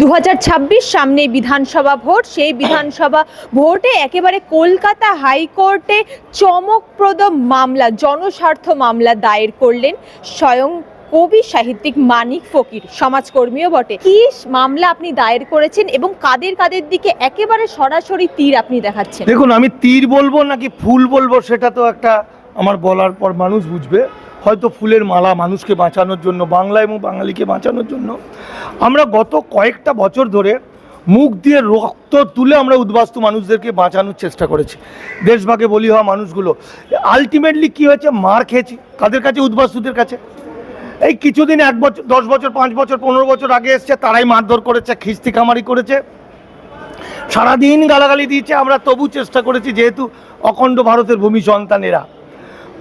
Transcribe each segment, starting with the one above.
দু সামনে বিধানসভা ভোট। সেই বিধানসভা ভোটে একেবারে কলকাতা হাইকোর্টে চমকপ্রদ মামলা, জনস্বার্থ মামলা দায়ের করলেন স্বয়ং কবি সাহিত্যিক মানিক ফকির, সমাজকর্মীও বটে। কি মামলা আপনি দায়ের করেছেন এবং কাদের কাদের দিকে একেবারে সরাসরি তীর আপনি দেখাচ্ছেন? দেখুন, আমি তীর বলব নাকি ফুল বলব সেটা তো একটা আমার বলার পর মানুষ বুঝবে। হয়তো ফুলের মালা মানুষকে বাঁচানোর জন্য, বাংলা এবং বাঙালিকে বাঁচানোর জন্য। আমরা গত কয়েকটা বছর ধরে মুখ দিয়ে রক্ত তুলে আমরা উদ্বাস্তু মানুষদেরকে বাঁচানোর চেষ্টা করেছি। দেশভাগে বলি হওয়া মানুষগুলো। আলটিমেটলি কী হয়েছে? মার খেয়েছি কাদের কাছে? উদ্বাস্তুদের কাছে। এই কিছুদিন এক বছর, দশ বছর, পাঁচ বছর, পনেরো বছর আগে এসছে, তারাই মারধর করেছে, খিস্তি কামারি করেছে। সারাদিন গালাগালি দিয়েছে, আমরা তবু চেষ্টা করেছি, যেহেতু অখণ্ড ভারতের ভূমি সন্তানেরা।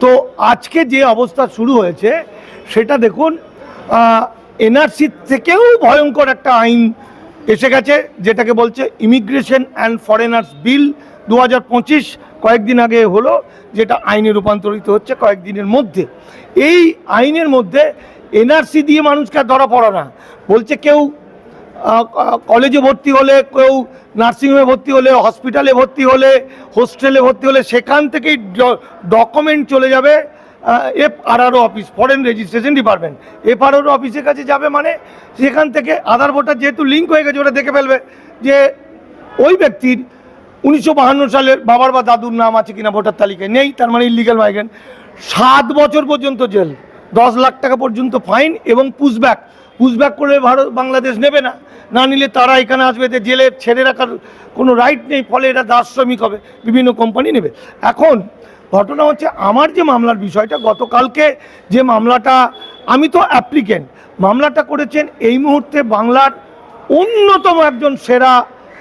তো আজকে যে অবস্থা শুরু হয়েছে, সেটা দেখুন এনআরসি থেকেও ভয়ঙ্কর একটা আইন এসে গেছে, যেটাকে বলছে ইমিগ্রেশন অ্যান্ড ফরেনার্স বিল দু হাজার পঁচিশ, কয়েকদিন আগে হলো, যেটা আইনে রূপান্তরিত হচ্ছে কয়েকদিনের মধ্যে। এই আইনের মধ্যে এনআরসি দিয়ে মানুষকে ধরা পড়া না। বলছে কেউ কলেজে ভর্তি হলে কেউ নার্সিংহোমে ভর্তি হলে, হসপিটালে ভর্তি হলে, হোস্টেলে ভর্তি হলে, সেখান থেকেই ডকুমেন্ট চলে যাবে F RRO office, foreign registration department. F RRO অফিসের কাছে যাবে মানে সেখান থেকে আধার ভোটার যেহেতু লিঙ্ক হয়ে গেছে ওটা দেখে ফেলবে যে ওই ব্যক্তির উনিশশো সালের বাবার বা দাদুর নাম আছে কিনা ভোটার তালিকায় নেই, তার মানে ইলিগাল মাইগ্রেন্ট সাত বছর পর্যন্ত জেল, দশ লাখ টাকা পর্যন্ত ফাইন এবং পুশব্যাক পুশব্যাক করে ভারত, বাংলাদেশ নেবে না। না নিলে তারা এখানে আসবে এদের জেলে ছেড়ে রাখার কোনো রাইট নেই, ফলে এটা দাস শ্রমিক হবে, বিভিন্ন কোম্পানি নেবে। এখন ঘটনা হচ্ছে আমার যে মামলার বিষয়টা, গতকালকে যে মামলাটা, আমি তো অ্যাপ্লিকেন্ট মামলাটা করেছেন এই মুহূর্তে বাংলার অন্যতম একজন সেরা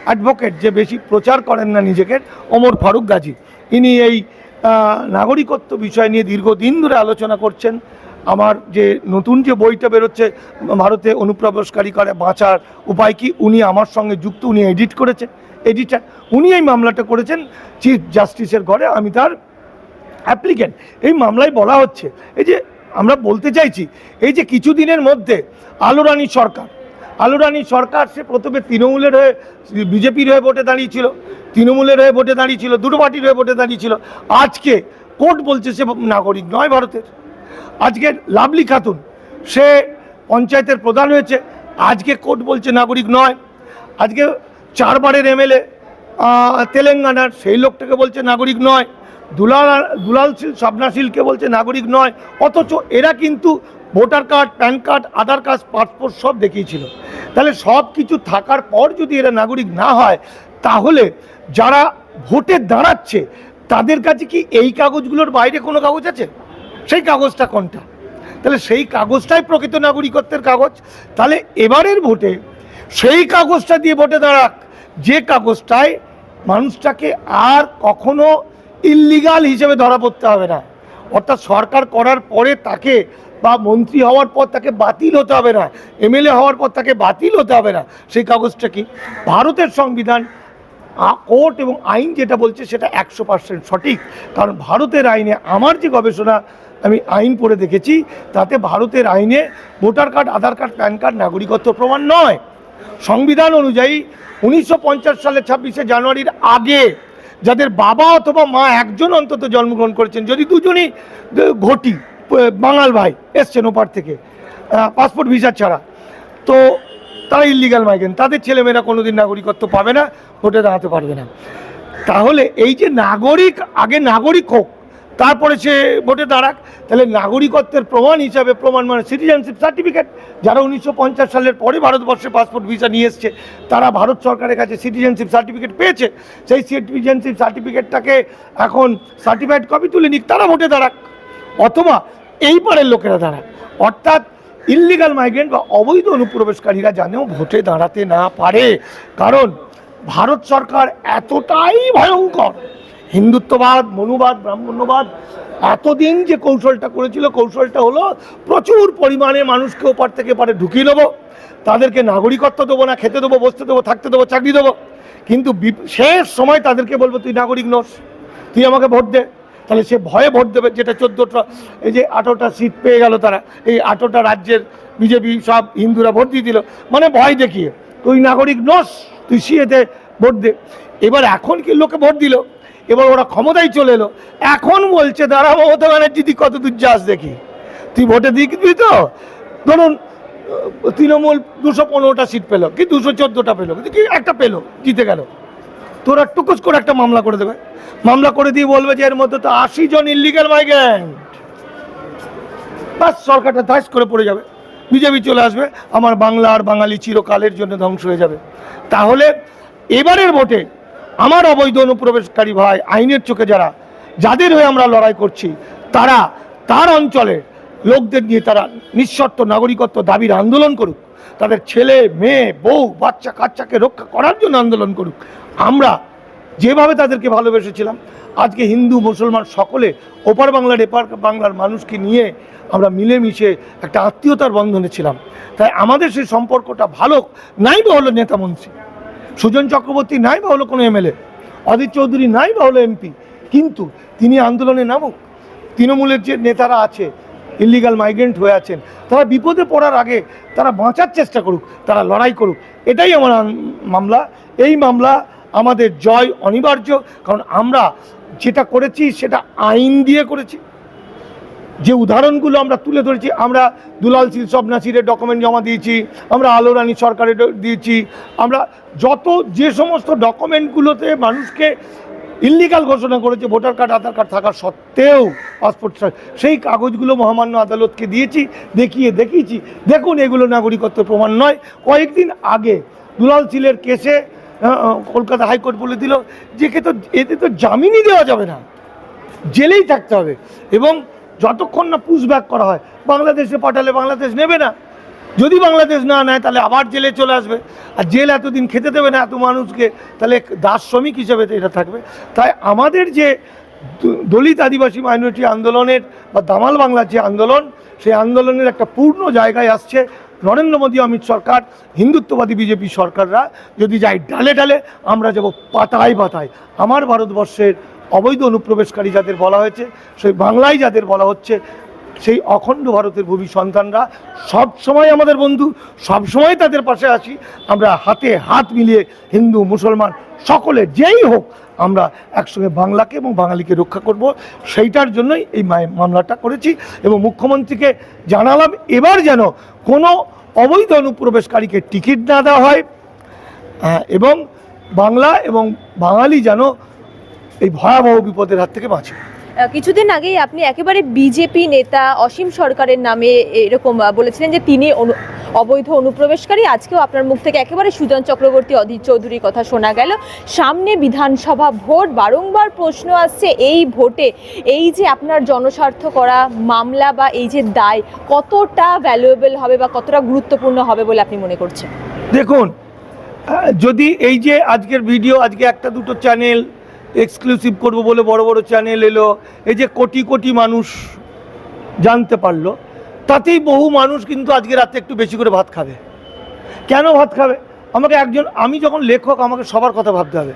অ্যাডভোকেট যে বেশি প্রচার করেন না নিজেকে, ওমর ফারুক গাজী। ইনি এই নাগরিকত্ব বিষয় নিয়ে দীর্ঘদিন ধরে আলোচনা করছেন। আমার যে নতুন যে বইটা বেরোচ্ছে, ভারতে অনুপ্রবেশকারী করে বাঁচার উপায় কি? উনি আমার সঙ্গে যুক্ত, উনি এডিট করেছেন এডিটার উনি এই মামলাটা করেছেন চিফ জাস্টিসের ঘরে। আমি তার অ্যাপ্লিকেন্ট এই মামলায় বলা হচ্ছে, এই যে আমরা বলতে চাইছি, এই যে কিছুদিনের মধ্যে আলোরানী সরকার আলোরানী সরকার সে প্রথমে তৃণমূলের হয়ে, বিজেপির হয়ে ভোটে দাঁড়িয়েছিল, তৃণমূলের হয়ে ভোটে দাঁড়িয়েছিল, দুটো পার্টির হয়ে ভোটে দাঁড়িয়েছিল। আজকে কোর্ট বলছে সে নাগরিক নয় ভারতের। আজকে লাভলি খাতুন, সে পঞ্চায়েতের প্রধান হয়েছে। আজকে কোর্ট বলছে নাগরিক নয়। আজকে চারবারের এমএলএ তেলেঙ্গানার, সেই লোকটাকে বলছে নাগরিক নয়। দুলাল দুলাল শীল স্বপ্নাশীলকে বলছে নাগরিক নয়। অথচ এরা কিন্তু voter card, PAN card, Aadhaar card, passport সব দেখিয়েছিল। তাহলে সব কিছু থাকার পর যদি এরা নাগরিক না হয়, তাহলে যারা ভোটে দাঁড়াচ্ছে, তাদের কাছে কি এই কাগজগুলোর বাইরে কোনো কাগজ আছে? সেই কাগজটা কোনটা? তাহলে সেই কাগজটাই প্রকৃত নাগরিকত্বের কাগজ। তাহলে এবারের ভোটে সেই কাগজটা দিয়ে ভোটে দাঁড়াক। যে কাগজটায় মানুষটাকে আর কখনো ইল্লিগাল হিসেবে ধরা পড়তে হবে না। অর্থাৎ সরকার করার পরে তাকে বা মন্ত্রী হওয়ার পর তাকে বাতিল হতে হবে না। এমএলএ হওয়ার পর তাকে বাতিল হতে হবে না। সেই কাগজটা কি? ভারতের সংবিধান কোর্ট এবং আইন যেটা বলছে সেটা একশো পার্সেন্ট সঠিক। কারণ ভারতের আইনে আমার যে গবেষণা আমি আইন পড়ে দেখেছি, তাতে ভারতের আইনে voter card, Aadhaar card, PAN card, নাগরিকত্ব প্রমাণ নয়। সংবিধান অনুযায়ী উনিশশো সালের ছাব্বিশে জানুয়ারির আগে যাদের বাবা অথবা মা একজন অন্তত জন্মগ্রহণ করেছেন, যদি দুজনই ঘটি, বাঙাল ভাই এসছেন ওপার থেকে পাসপোর্ট ভিসা ছাড়া, তো তারা ইলিগাল মাইগ্রেন্ট তাদের ছেলেমেয়েরা কোনোদিন নাগরিকত্ব পাবে না, ভোটে দাঁড়াতে পারবে না। তাহলে এই যে নাগরিক, আগে নাগরিক হোক তারপরে সে ভোটে দাঁড়াক। তাহলে নাগরিকত্বের প্রমাণ হিসাবে প্রমাণ মানে সিটিজেনশিপ সার্টিফিকেট যারা উনিশশো পঞ্চাশ সালের পরে ভারতবর্ষে পাসপোর্ট ভিসা নিয়ে এসছে, তারা ভারত সরকারের কাছে সিটিজেনশিপ সার্টিফিকেট পেয়েছে। সেই সিটিজেনশিপ সার্টিফিকেটটাকে এখন সার্টিফাইড কপি তুলে নিক, তারা ভোটে দাঁড়াক। অথবা এই পারের লোকেরা দাঁড়াক। অর্থাৎ ইল্লিগাল মাইগ্রেন্ট বা অবৈধ অনুপ্রবেশকারীরা জানেও ভোটে দাঁড়াতে না পারে। কারণ ভারত সরকার এতটাই ভয়ঙ্কর হিন্দুত্ববাদ, মনুবাদ, ব্রাহ্মণ্যবাদ, এতদিন যে কৌশলটা করেছিল, কৌশলটা হলো প্রচুর পরিমাণে মানুষকে ওপার থেকে পারে ঢুকিয়ে দেবো, তাদেরকে নাগরিকত্ব দেবো না, খেতে দেবো, বসতে দেবো, থাকতে দেবো, চাকরি দেবো। কিন্তু শেষ সময় তাদেরকে বলব, তুই নাগরিক নস, তুই আমাকে ভোট দে। তাহলে সে ভয়ে ভোট দেবে, যেটা চোদ্দোটা, এই যে আঠেরোটা সিট পেয়ে গেল তারা, এই আঠেরোটা রাজ্যের বিজেপি সব হিন্দুরা ভোট দিয়ে দিল। মানে ভয় দেখিয়ে, তুই নাগরিক নস, তুই সিএতে ভোট দে। এবার এখন কি লোকে ভোট দিল? এবার ওরা ক্ষমতায় চলে এলো। এখন বলছে, দাঁড়া মমতা ব্যানার্জি তুই কত দূর যাস দেখি। তুই ভোটে দিবি তো? ধরুন তৃণমূল দুশো পনেরোটা সিট পেল কি, দুশো চোদ্দোটা পেল কি একটা পেল, জিতে গেল। তোরা টুকুস করে একটা মামলা করে দেবে। মামলা করে দিয়ে বলবে যে, এর মধ্যে তো আশি জন ইলিগাল মাইগ্রেন্ট বাস, সরকারটা ধাস করে পড়ে যাবে। বিজেপি চলে আসবে। আমার বাংলা আর বাঙালি চিরকালের জন্য ধ্বংস হয়ে যাবে। তাহলে এবারের ভোটে আমার অবৈধ অনুপ্রবেশকারী ভাই, আইনের চোখে যারা, যাদের হয়ে আমরা লড়াই করছি, তারা তার অঞ্চলের লোকদের নিয়ে তারা নিঃশর্ত নাগরিকত্ব দাবির আন্দোলন করুক। তাদের ছেলে, মেয়ে, বউ, বাচ্চা, কাচ্চাকে রক্ষা করার জন্য আন্দোলন করুক। আমরা যেভাবে তাদেরকে ভালোবেসেছিলাম, আজকে হিন্দু, মুসলমান সকলে ওপার বাংলার, এপার বাংলার মানুষকে নিয়ে আমরা মিলেমিশে একটা আত্মীয়তার বন্ধনে ছিলাম। তাই আমাদের সেই সম্পর্কটা ভালো নাই বা হলো নেতামন্ত্রী সুজন চক্রবর্তী নাই বা হলো কোনো এমএলএ অদিত চৌধুরী নাই বা হলো এমপি, কিন্তু তিনি আন্দোলনে নামুক। তৃণমূলের যে নেতারা আছে ইলিগাল মাইগ্রেন্ট হয়ে আছেন, তারা বিপদে পড়ার আগে তারা বাঁচার চেষ্টা করুক, তারা লড়াই করুক। এটাই আমার মামলা। এই মামলা আমাদের জয় অনিবার্য, কারণ আমরা যেটা করেছি সেটা আইন দিয়ে করেছি। যে উদাহরণগুলো আমরা তুলে ধরেছি, আমরা দুলাল সিল সব নাসিরের ডকুমেন্ট জমা দিয়েছি, আমরা আলো রানী সরকারের দিয়েছি, আমরা যত যে সমস্ত ডকুমেন্টগুলোতে মানুষকে ইল্লিগাল ঘোষণা করেছে ভোটার কার্ড আধার কার্ড থাকা সত্ত্বেও পাসপোর্ট সেই কাগজগুলো মহামান্য আদালতকে দিয়েছি, দেখিয়ে দেখিয়েছি। দেখুন, এগুলো নাগরিকত্ব প্রমাণ নয়। কয়েকদিন আগে দুলাল সিলের কেসে কলকাতা হাইকোর্ট বলে দিল যে কে তো, এতে তো জামিনই দেওয়া যাবে না। জেলেই থাকতে হবে। এবং যতক্ষণ না পুশব্যাক করা হয়, বাংলাদেশে পাঠালে বাংলাদেশ নেবে না। যদি বাংলাদেশ না নেয়, তাহলে আবার জেলে চলে আসবে। আর জেল এতদিন খেতে দেবে না এত মানুষকে, তাহলে দাস শ্রমিক হিসেবে এটা থাকবে। তাই আমাদের যে দলিত আদিবাসী মাইনরিটি আন্দোলনের বা দামাল বাংলার যে আন্দোলন, সেই আন্দোলনের একটা পূর্ণ জায়গায় আসছে নরেন্দ্র মোদী, অমিত সরকার, হিন্দুত্ববাদী বিজেপি সরকাররা। যদি যায় ডালে ডালে, আমরা যাব পাতায় পাতায়। আমার ভারতবর্ষের অবৈধ অনুপ্রবেশকারী যাদের বলা হয়েছে, সেই বাংলায় যাদের বলা হচ্ছে, সেই অখণ্ড ভারতের ভূমি সন্তানরা সব সময় আমাদের বন্ধু, সব সময় তাদের পাশে আছি। আমরা হাতে হাত মিলিয়ে হিন্দু, মুসলমান, সকলে যেই হোক, আমরা একসঙ্গে বাংলাকে এবং বাঙালিকে রক্ষা করব। সেইটার জন্যই এই মামলাটা করেছি এবং মুখ্যমন্ত্রীকে জানালাম, এবার যেন কোনো অবৈধ অনুপ্রবেশকারীকে টিকিট না দেওয়া হয়। এবং বাংলা এবং বাঙালি যেন এই ভয়াবহ বিপদের হাত থেকে বাঁচে কিছুদিন আগেই আপনি একেবারে বিজেপি নেতা অসীম সরকারের নামে এরকম বলেছিলেন যে তিনি অবৈধ অনুপ্রবেশকারী। আজকেও আপনার মুখ থেকে একেবারে সুজন চক্রবর্তী অধীর চৌধুরীর কথা শোনা গেল। সামনে বিধানসভা ভোট বারংবার প্রশ্ন আসছে এই ভোটে এই যে আপনার জনস্বার্থ করা মামলা বা এই যে দায় কতটা ভ্যালুয়েবল হবে বা কতটা গুরুত্বপূর্ণ হবে বলে আপনি মনে করছেন? দেখুন যদি এই যে আজকের ভিডিও আজকে একটা দুটো চ্যানেল এক্সক্লুসিভ করব বলে বড় বড় চ্যানেল এলো। এই যে কোটি কোটি মানুষ জানতে পারল, তাতেই বহু মানুষ কিন্তু আজকে রাতে একটু বেশি করে ভাত খাবে। কেন ভাত খাবে? আমাকে একজন, আমি যখন লেখক, আমাকে সবার কথা ভাবতে হবে।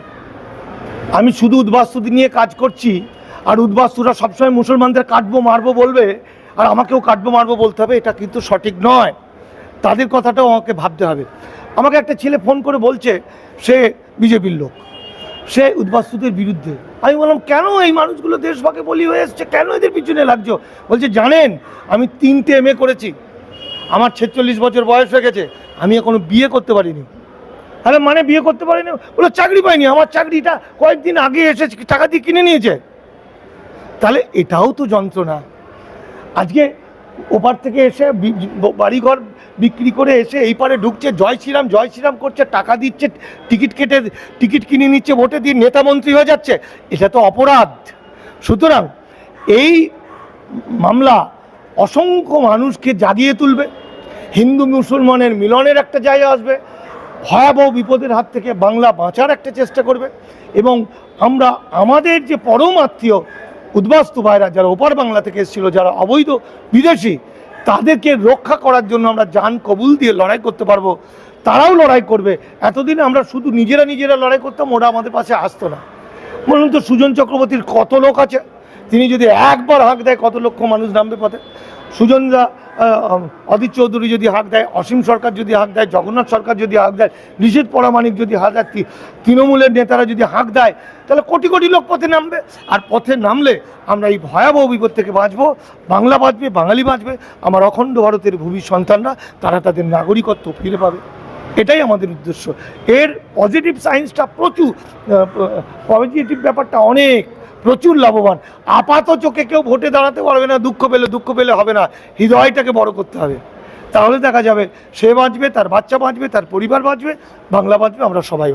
আমি শুধু উদ্বাস্তুতি নিয়ে কাজ করছি, আর উদ্বাস্তুরা সবসময় মুসলমানদের কাটবো, মারবো বলবে, আর আমাকেও কাটবো, মারবো বলতে হবে, এটা কিন্তু সঠিক নয়। তাদের কথাটাও আমাকে ভাবতে হবে। আমাকে একটা ছেলে ফোন করে বলছে, সে বিজেপির লোক। সে উদ্বাস্তুদের বিরুদ্ধে। আমি বললাম, কেন এই মানুষগুলো দেশভাগে বলি হয়ে এসছে? কেন এদের পিছনে লাগছো? বলছে, জানেন, আমি তিনটে এম করেছি। আমার ছেচল্লিশ বছর বয়স হয়ে গেছে। আমি এখনও বিয়ে করতে পারিনি। আরে মানে বিয়ে করতে পারিনি? বলে চাকরি পাইনি। আমার চাকরিটা কয়েকদিন আগে এসে টাকা দিয়ে কিনে নিয়েছে। তাহলে এটাও তো যন্ত্রণা। আজকে ওপার থেকে এসে বাড়িঘর বিক্রি করে এসে এই পারে ঢুকছে। জয় শ্রীরাম জয় শ্রীরাম করছে, টাকা দিচ্ছে, টিকিট কেটে, টিকিট কিনে নিচ্ছে, ভোটে দিয়ে নেতা মন্ত্রী হয়ে যাচ্ছে। এটা তো অপরাধ। সুতরাং এই মামলা অসংখ্য মানুষকে জাগিয়ে তুলবে। হিন্দু মুসলমানের মিলনের একটা জায়গা আসবে। ভয়াবহ বিপদের হাত থেকে বাংলা বাঁচার একটা চেষ্টা করবে। এবং আমরা, আমাদের যে পরম আত্মীয় উদ্বাস্তু ভাইরা, যারা ওপার বাংলা থেকে এসেছিল, যারা অবৈধ বিদেশি তাদেরকে রক্ষা করার জন্য আমরা যান কবুল দিয়ে লড়াই করতে পারব। তারাও লড়াই করবে। এতদিন আমরা শুধু নিজেরা নিজেরা লড়াই করতাম, ওরা আমাদের পাশে আসতো না। বলুন তো, সুজন চক্রবর্তীর কত লোক আছে? তিনি যদি একবার হাঁক দেয়, কত লক্ষ মানুষ নামবে পথে? সুজনরা অদিত চৌধুরী যদি হাঁক দেয়, অসীম সরকার যদি হাঁক দেয়, জগন্নাথ সরকার যদি হাঁক দেয়, নিষেধ পরামানিক যদি হাঁক দেয় তৃণমূলের নেতারা যদি হাঁক দেয়, তাহলে কোটি কোটি লোক পথে নামবে। আর পথে নামলে আমরা এই ভয়াবহ বিপদ থেকে বাঁচবো। বাংলা বাঁচবে, বাঙালি বাঁচবে। আমার অখণ্ড ভারতের ভূমি সন্তানরা, তারা তাদের নাগরিকত্ব ফিরে পাবে। এটাই আমাদের উদ্দেশ্য। এর পজিটিভ সায়েন্সটা প্রচুর পজিটিভ ব্যাপারটা অনেক। প্রচুর লাভবান। আপাত চোখে কেউ ভোটে দাঁড়াতে পারবে না, দুঃখ পেলে দুঃখ পেলে হবে না। হৃদয়টাকে বড় করতে হবে। তাহলে দেখা যাবে, সে বাঁচবে, তার বাচ্চা বাঁচবে, তার পরিবার বাঁচবে, বাংলা বাঁচবে, আমরা সবাই।